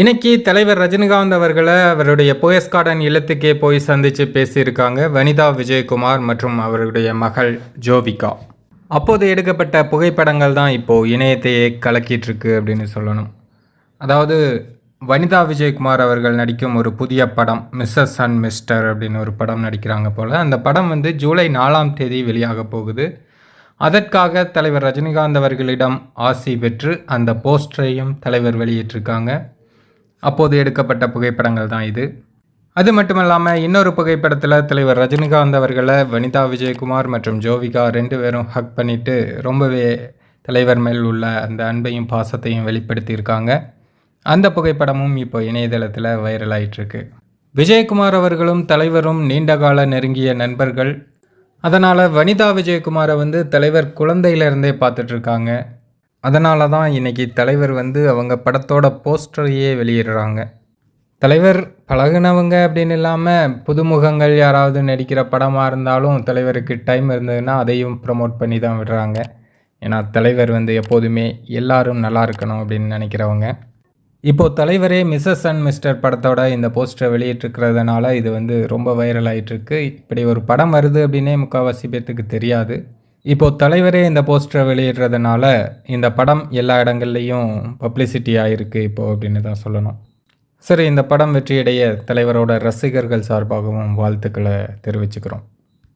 இன்னைக்கு தலைவர் ரஜினிகாந்த் அவர்களை அவருடைய போயஸ் கார்டன் இல்லத்துக்கே போய் சந்தித்து பேசியிருக்காங்க வனிதா விஜயகுமார் மற்றும் அவருடைய மகள் ஜோவிகா. அப்போது எடுக்கப்பட்ட புகைப்படங்கள் தான் இப்போது இணையத்தையே கலக்கிட்டுருக்கு அப்படின்னு சொல்லணும். அதாவது வனிதா விஜயகுமார் அவர்கள் நடிக்கும் ஒரு புதிய படம் மிஸ்ஸஸ் அண்ட் மிஸ்டர் அப்படின்னு ஒரு படம் நடிக்கிறாங்க போல். அந்த படம் வந்து ஜூலை நாலாம் தேதி வெளியாக போகுது. அதற்காக தலைவர் ரஜினிகாந்த் அவர்களிடம் ஆசி பெற்று அந்த போஸ்டரையும் தலைவர் வெளியிட்டிருக்காங்க. அப்போது எடுக்கப்பட்ட புகைப்படங்கள் தான் இது. அது மட்டும் இல்லாமல் இன்னொரு புகைப்படத்தில் தலைவர் ரஜினிகாந்த் அவர்களை வனிதா விஜயகுமார் மற்றும் ஜோவிகா ரெண்டு பேரும் ஹக் பண்ணிட்டு ரொம்பவே தலைவர் மேல் உள்ள அந்த அன்பையும் பாசத்தையும் வெளிப்படுத்தியிருக்காங்க. அந்த புகைப்படமும் இப்போ இணையதளத்தில் வைரல் ஆயிட்டிருக்கு. விஜயகுமார் அவர்களும் தலைவரும் நீண்டகால நெருங்கிய நண்பர்கள். அதனால் வனிதா விஜயகுமாரை வந்து தலைவர் குழந்தையிலேருந்தே பார்த்துட்ருக்காங்க அதனால தான் இன்னைக்கு தலைவர் வந்து அவங்க படத்தோட போஸ்டரையே வெளியிடுறாங்க. தலைவர் பழகுனவங்க அப்படின்னு இல்லாமல் புதுமுகங்கள் யாராவது நடிக்கிற படமாக இருந்தாலும் தலைவருக்கு டைம் இருந்ததுன்னா அதையும் ப்ரமோட் பண்ணி தான் விடுறாங்க. ஏன்னா தலைவர் வந்து எப்போதுமே எல்லாரும் நல்லா இருக்கணும் அப்படின்னு நினைக்கிறவங்க. இப்போது தலைவரே மிஸ்ஸஸ் அண்ட் மிஸ்டர் படத்தோட இந்த போஸ்டரை வெளியிட்டிருக்கிறதுனால இது வந்து ரொம்ப வைரல் ஆயிட்டிருக்கு. இப்படி ஒரு படம் வருது அப்படின்னே முக்கால்வாசி பேர்த்துக்கு தெரியாது. இப்போது தலைவரே இந்த போஸ்டரை வெளியிடுறதுனால இந்த படம் எல்லா இடங்கள்லையும் பப்ளிசிட்டி ஆகிருக்கு இப்போது அப்படின்னு தான் சொல்லணும். சரி இந்த படம் வெற்றியடைய தலைவரோட ரசிகர்கள் சார்பாகவும் வாழ்த்துக்களை தெரிவிச்சுக்கிறோம்.